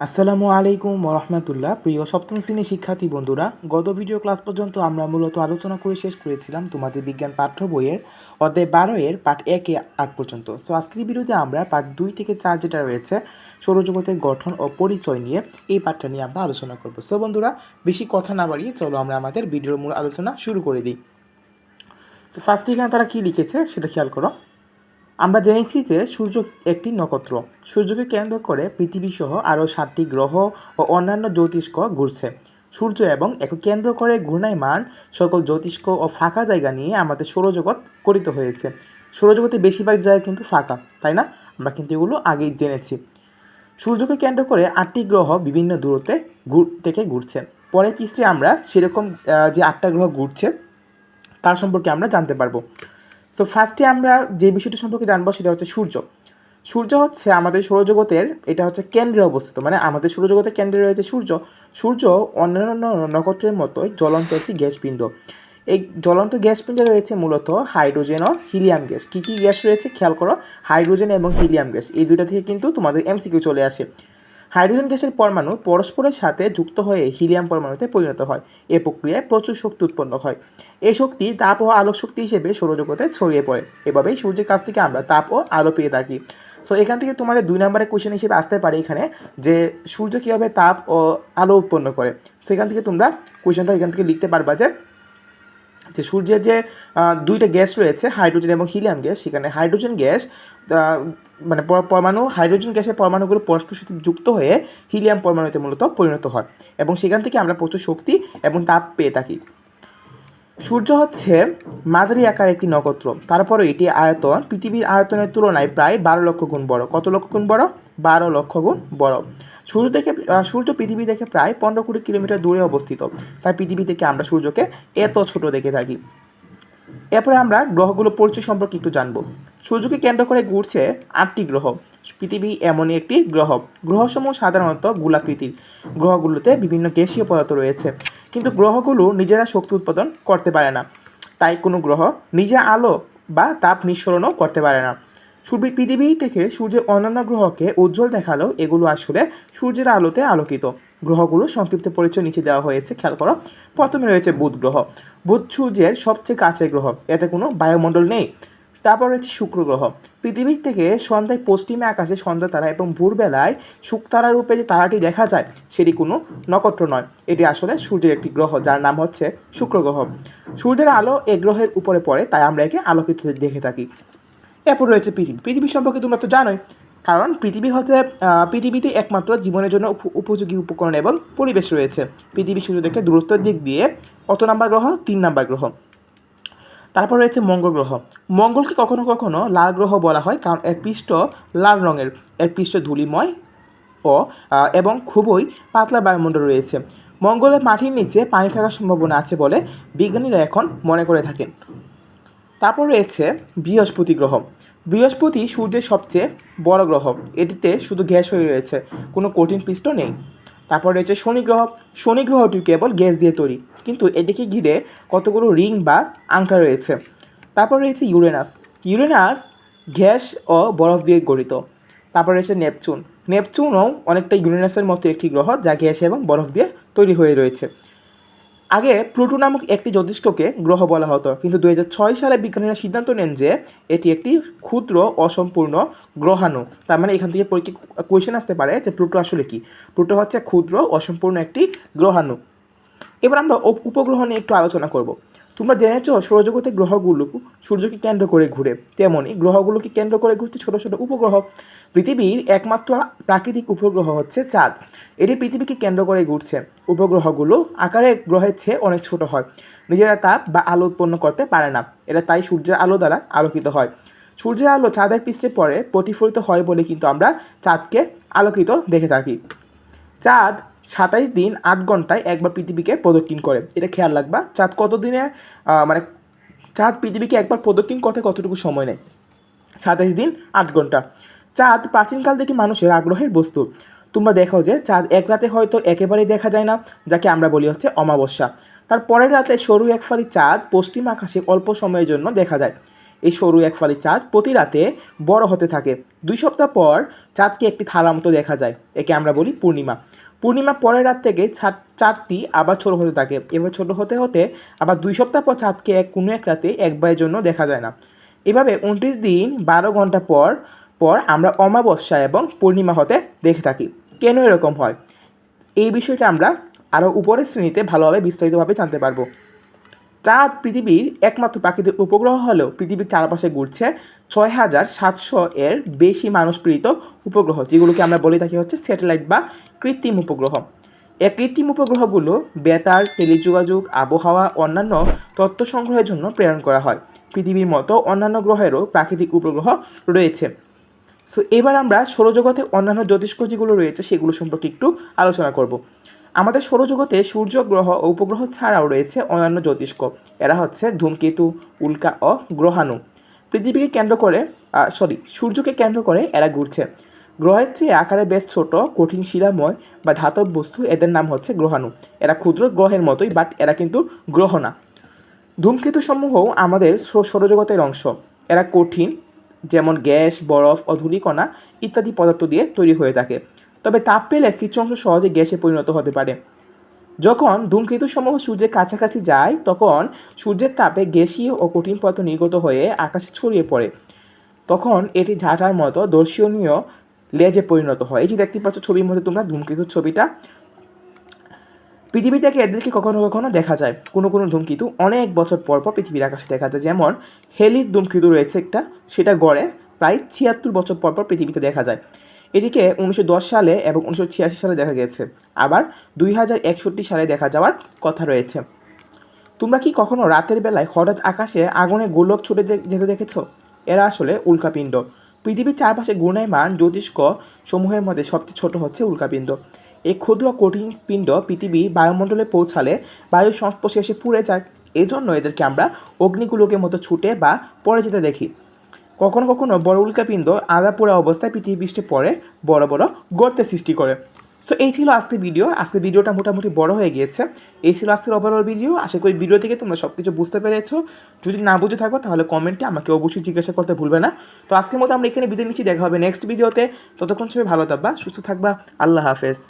আসসালামু আলাইকুম রহমতুল্লাহ প্রিয় সপ্তম শ্রেণির শিক্ষার্থী বন্ধুরা, গত ভিডিও ক্লাস পর্যন্ত আমরা মূলত আলোচনা করে শেষ করেছিলাম তোমাদের বিজ্ঞান পাঠ্য বইয়ের অধ্যায় বারো এর পাঠ একে আট পর্যন্ত। সো আজকের ভিডিওতে আমরা পাঠ দুই থেকে চার যেটা রয়েছে, সৌরজগতের গঠন ও পরিচয় নিয়ে এই পাঠটা নিয়ে আমরা আলোচনা করব। সো বন্ধুরা, বেশি কথা না বাড়িয়ে চলো আমরা আমাদের ভিডিওর মূল আলোচনা শুরু করে দিই। সো ফার্স্ট এখানে তারা কী লিখেছে সেটা খেয়াল করো। আমরা জেনেছি যে সূর্য একটি নক্ষত্র। সূর্যকে কেন্দ্র করে পৃথিবী সহ আরও সাতটি গ্রহ ও অন্যান্য জ্যোতিষ্ক ঘুরছে। সূর্য এবং একে কেন্দ্র করে ঘূর্ণায়মান সকল জ্যোতিষ্ক ও ফাঁকা জায়গা নিয়ে আমাদের সৌরজগৎ গঠিত হয়েছে। সৌরজগতে বেশিরভাগ জায়গা কিন্তু ফাঁকা, তাই না? আমরা কিন্তু এগুলো আগেই জেনেছি। সূর্যকে কেন্দ্র করে আটটি গ্রহ বিভিন্ন দূরত্বে ঘুর, থেকে ঘুরছে। পরের পৃষ্ঠে আমরা সেরকম যে আটটা গ্রহ ঘুরছে, তার সম্পর্কে আমরা জানতে পারব। সো ফার্স্টে আমরা যে বিষয়টা সম্পর্কে জানব সেটা হচ্ছে সূর্য। সূর্য হচ্ছে আমাদের সৌরজগতের, এটা হচ্ছে কেন্দ্রে অবস্থিত মানে আমাদের সৌরজগতের কেন্দ্রে রয়েছে সূর্য। সূর্য অন্যান্য নক্ষত্রের মতোই জ্বলন্ত একটি গ্যাসপিণ্ড এই জ্বলন্ত গ্যাসপিণ্ডে রয়েছে মূলত হাইড্রোজেন ও হিলিয়াম গ্যাস। কী কী গ্যাস রয়েছে খেয়াল করো? হাইড্রোজেন এবং হিলিয়াম গ্যাস। এই দুইটা থেকে কিন্তু তোমাদের এমসিকিউ চলে আসে। হাইড্রোজেন গ্যাসের পরমাণু পরস্পরের সাথে যুক্ত হয়ে হিলিয়াম পরমাণুতে পরিণত হয়। এ প্রক্রিয়ায় প্রচুর শক্তি উৎপন্ন হয়। এই শক্তি তাপ ও আলোক শক্তি হিসেবে সৌরজগতে ছড়িয়ে পড়ে। এভাবেই সূর্যের কাছ থেকে আমরা তাপ ও আলো পেয়ে থাকি। সো এখান থেকে তোমাদের দুই নম্বরের কোয়েশ্চেন হিসেবে আসতে পারে এখানে যে সূর্য কীভাবে তাপ ও আলো উৎপন্ন করে। সো এখান থেকে তোমরা কোয়েশ্চেনটা এখান থেকে লিখতে পারবা যে যে সূর্যের যে দুইটা গ্যাস রয়েছে, হাইড্রোজেন এবং হিলিয়াম গ্যাস, সেখানে হাইড্রোজেন গ্যাস মানে পরমাণু, হাইড্রোজেন গ্যাসের পরমাণুগুলো পরস্পর সাথে যুক্ত হয়ে হিলিয়াম পরমাণুতে মূলত পরিণত হয় এবং সেখান থেকে আমরা প্রচুর শক্তি এবং তাপ পেয়ে থাকি। সূর্য হচ্ছে মাঝারি আকার একটি নক্ষত্র। তারপরে এটি আয়তন, পৃথিবীর আয়তনের তুলনায় প্রায় বারো লক্ষ গুণ বড়। কত লক্ষ গুণ বড়? বারো লক্ষ গুণ বড়। সূর্য থেকে সূর্য পৃথিবী থেকে প্রায় পনেরো কোটি কিলোমিটার দূরে অবস্থিত। তাই পৃথিবী থেকে আমরা সূর্যকে এত ছোট দেখে থাকি। এরপরে আমরা গ্রহগুলো পরিচয় সম্পর্কে একটু জানব। সূর্যকে কেন্দ্র করে ঘুরছে আটটি গ্রহ। পৃথিবী এমনই একটি গ্রহ। গ্রহসমূহ সাধারণত গোলাকৃতির। গ্রহগুলোতে বিভিন্ন গ্যাসীয় পদার্থ রয়েছে। কিন্তু গ্রহগুলো নিজেরা শক্তি উৎপাদন করতে পারে না। তাই কোনো গ্রহ নিজে আলো বা তাপ নিঃসরণও করতে পারে না। সূর্য পৃথিবী থেকে সূর্যের অন্যান্য গ্রহকে উজ্জ্বল দেখাল, এগুলো আসলে সূর্যের আলোতে আলোকিত। গ্রহগুলো সংক্ষিপ্ত পরিচয় নিচে দেওয়া হয়েছে, খেয়াল করো। প্রথমে রয়েছে বুধ গ্রহ। বুধ সূর্যের সবচেয়ে কাছের গ্রহ। এতে কোনো বায়ুমণ্ডল নেই। তারপর রয়েছে শুক্র গ্রহ। পৃথিবীর থেকে সন্ধ্যায় পশ্চিমে আকাশে সন্ধ্যা তারা এবং ভোরবেলায় শুকতারা রূপে যে তারাটি দেখা যায়, সেটি কোনো নক্ষত্র নয়। এটি আসলে সূর্যের একটি গ্রহ, যার নাম হচ্ছে শুক্র গ্রহ। সূর্যের আলো এ গ্রহের উপরে পড়ে, তাই আমরা একে আলোকিত দেখে থাকি। এরপর রয়েছে পৃথিবী। পৃথিবী সম্পর্কে তোমরা তো জানোই, কারণ পৃথিবী হতে পৃথিবীতে একমাত্র জীবনের জন্য উপ- উপযোগী উপকরণ এবং পরিবেশ রয়েছে। পৃথিবী সূর্য থেকে দূরত্বের দিক দিয়ে কত নাম্বার গ্রহ? তিন নাম্বার গ্রহ। তারপর রয়েছে মঙ্গল গ্রহ। মঙ্গলকে কখনো কখনো লাল গ্রহ বলা হয়, কারণ এর পৃষ্ঠ লাল রঙের। এর পৃষ্ঠ ধূলিময় ও এবং খুবই পাতলা বায়ুমণ্ডল রয়েছে। মঙ্গলের মাটির নিচে পানি থাকার সম্ভাবনা আছে বলে বিজ্ঞানীরা এখন মনে করে থাকেন। তারপর রয়েছে বৃহস্পতি গ্রহ। বৃহস্পতি সূর্যের সবচেয়ে বড় গ্রহ। এটিতে শুধু গ্যাস হয়ে রয়েছে, কোনো কঠিন পৃষ্ঠ নেই। তারপর রয়েছে শনি গ্রহ। শনি গ্রহটি কেবল গ্যাস দিয়ে তৈরি, কিন্তু এটিকে ঘিরে কতগুলো রিং বা আংটা রয়েছে। তারপর রয়েছে ইউরেনাস। ইউরেনাস গ্যাস ও বরফ দিয়ে গঠিত। তারপর রয়েছে নেপচুন। নেপচুনও অনেকটা ইউরেনাসের মতো একটি গ্রহ যা গ্যাস এবং বরফ দিয়ে তৈরি হয়ে রয়েছে। আগে প্লুটো নামক একটি জ্যোতিষ্ককে গ্রহ বলা হতো, কিন্তু দুই হাজার ছয় সালে বিজ্ঞানীরা সিদ্ধান্ত নেন যে এটি একটি ক্ষুদ্র, অসম্পূর্ণ গ্রহাণু। তার মানে এখান থেকে পরীক্ষা কোয়েশন আসতে পারে যে প্লুটো আসলে কি? প্লুটো হচ্ছে ক্ষুদ্র, অসম্পূর্ণ একটি গ্রহাণু। এবার আমরা উপগ্রহ নিয়ে একটু আলোচনা করব। তোমরা জেনেছো সৌরজগতের গ্রহগুলো সূর্যকে কেন্দ্র করে ঘুরে। তেমনই গ্রহগুলোকে কেন্দ্র করে ঘুরছে ছোটো ছোটো উপগ্রহ। পৃথিবীর একমাত্র প্রাকৃতিক উপগ্রহ হচ্ছে চাঁদ। এটি পৃথিবীকে কেন্দ্র করে ঘুরছে। উপগ্রহগুলো আকারে গ্রহের চেয়ে অনেক ছোট হয়। নিজেরা তাপ বা আলো উৎপন্ন করতে পারে না। এরা তাই সূর্যের আলো দ্বারা আলোকিত হয়। সূর্যের আলো চাঁদের পৃষ্ঠে পড়ে প্রতিফলিত হয় বলে কিন্তু আমরা চাঁদকে আলোকিত দেখে থাকি। চাঁদ সাতাইশ দিন আট ঘন্টায় একবার পৃথিবীকে প্রদক্ষিণ করে। এটা খেয়াল রাখবা। চাঁদ কত দিনে মানে চাঁদ পৃথিবীকে একবার প্রদক্ষিণ করতে কতটুকু সময় নেয়? সাতাইশ দিন আট ঘণ্টা। চাঁদ প্রাচীনকাল থেকে মানুষের আগ্রহের বস্তু। তোমরা দেখো যে চাঁদ এক রাতে হয়তো একেবারেই দেখা যায় না, যাকে আমরা বলি হচ্ছে অমাবস্যা। তার পরের রাতে সরু এক ফালি চাঁদ পশ্চিম আকাশে অল্প সময়ের জন্য দেখা যায়। এই সরু এক ফালি চাঁদ প্রতি রাতে বড় হতে থাকে। দুই সপ্তাহ পর চাঁদকে একটি থালা মতো দেখা যায়, একে আমরা বলি পূর্ণিমা। পূর্ণিমা পরের রাত থেকে ছাদ চাঁদটি আবার ছোট হতে থাকে। এবার ছোট হতে হতে আবার দুই সপ্তাহ পর চাঁদকে এক কোনো এক রাতে একবারের জন্য দেখা যায় না। এভাবে উনত্রিশ দিন, বারো ঘণ্টা পর পর আমরা অমাবস্যা এবং পূর্ণিমা হতে দেখে থাকি। কেন এরকম হয়? এই বিষয়টা আমরা আরও উপরের শ্রেণীতে ভালোভাবে বিস্তারিতভাবে জানতে পারব। চাঁদ পৃথিবীর একমাত্র প্রাকৃতিক উপগ্রহ হলেও পৃথিবীর চারপাশে ঘুরছে ছয় হাজার সাতশো এর বেশি মানুষপ্রেরিত উপগ্রহ, যেগুলোকে আমরা বলে থাকি হচ্ছে স্যাটেলাইট বা কৃত্রিম উপগ্রহ। এই কৃত্রিম উপগ্রহগুলো বেতার, টেলিযোগাযোগ, আবহাওয়া, অন্যান্য তথ্য সংগ্রহের জন্য প্রেরণ করা হয়। পৃথিবীর মতো অন্যান্য গ্রহেরও প্রাকৃতিক উপগ্রহ রয়েছে। সো এবার আমরা সৌরজগতে অন্যান্য জ্যোতিষ্ক যেগুলো রয়েছে সেগুলো সম্পর্কে একটু আলোচনা করব। আমাদের সৌরজগতে সূর্য গ্রহ ও উপগ্রহ ছাড়াও রয়েছে অন্যান্য জ্যোতিষ্ক এরা হচ্ছে ধূমকেতু, উল্কা ও গ্রহাণু। পৃথিবীকে কেন্দ্র করে সরি সূর্যকে কেন্দ্র করে এরা ঘুরছে। গ্রহের চেয়ে আকারে বেশ ছোট, কঠিন শিলাময় বা ধাতব বস্তু এদের নাম হচ্ছে গ্রহাণু। এরা ক্ষুদ্র গ্রহের মতোই বাট এরা কিন্তু গ্রহ না। ধূমকেতু সমূহও আমাদের সৌরজগতের অংশ। এরা কঠিন, যেমন গ্যাস, বরফ ও ধূলিকণা ইত্যাদি পদার্থ দিয়ে তৈরি হয়ে থাকে। তবে তাপ পেলে কিছু অংশ সহজে গ্যাসে পরিণত হতে পারে। যখন ধূমকেতু সমূহ সূর্যের কাছাকাছি যায়, তখন সূর্যের তাপে গ্যাসীয় ও কঠিন পদার্থ নির্গত হয়ে আকাশে ছড়িয়ে পড়ে। তখন এটি ঝাঁটার মতো দর্শনীয় লেজে পরিণত হয়। এই যে দেখতে পাচ্ছ ছবির মধ্যে তোমরা ধূমকেতুর ছবিটা। পৃথিবী থেকে এদেরকে কখনো কখনো দেখা যায়। কোনো কোনো ধূমকেতু অনেক বছর পর পর পৃথিবীর আকাশে দেখা যায়। যেমন হেলির ধূমকেতু রয়েছে একটা, সেটা গড়ে প্রায় ছিয়াত্তর বছর পর পর পৃথিবীতে দেখা যায়। এটিকে উনিশশো সালে এবং উনিশশো ছিয়াশি সালে দেখা গেছে। আবার দুই হাজার একষট্টি সালে দেখা যাওয়ার কথা রয়েছে। তোমরা কি কখনো রাতের বেলায় হঠাৎ আকাশে আগুনে গোলক ছুটে যেতে দেখেছ? এরা আসলে উল্কাপিণ্ড। পৃথিবীর চারপাশে গুণায়মান জ্যোতিষ্ক সমূহের মধ্যে সবচেয়ে ছোট হচ্ছে উল্কাপিণ্ড। এই ক্ষুদ্র কঠিন পিণ্ড পৃথিবীর বায়ুমণ্ডলে পৌঁছালে বায়ুর সংস্পর্শে এসে পুড়ে যায়। এজন্য এদেরকে আমরা অগ্নিগুলোকের মতো ছুটে বা পড়ে যেতে দেখি। কখনো কখনো বড় উল্কাপিণ্ড আদা পোড়া অবস্থায় পৃথিবী পৃষ্ঠে পড়ে, বড় বড় গর্তের সৃষ্টি করে। সো এই ছিল আজকের ভিডিও আজকের ভিডিওটা মোটামুটি বড় হয়ে গিয়েছে। এই ছিল আজকের ওভারঅল ভিডিও আশা করি ভিডিও থেকে তোমরা সব কিছু বুঝতে পেরেছ। যদি না বুঝে থাকো, তাহলে কমেন্টে আমাকে অবশ্যই জিজ্ঞাসা করতে ভুলবে না। তো আজকের মতো আমরা এখানে বিদায় নিচ্ছি। দেখা হবে নেক্সট ভিডিওতে ততক্ষণ সবাই ভালো থাকবা, সুস্থ থাকবা। আল্লাহ হাফেজ।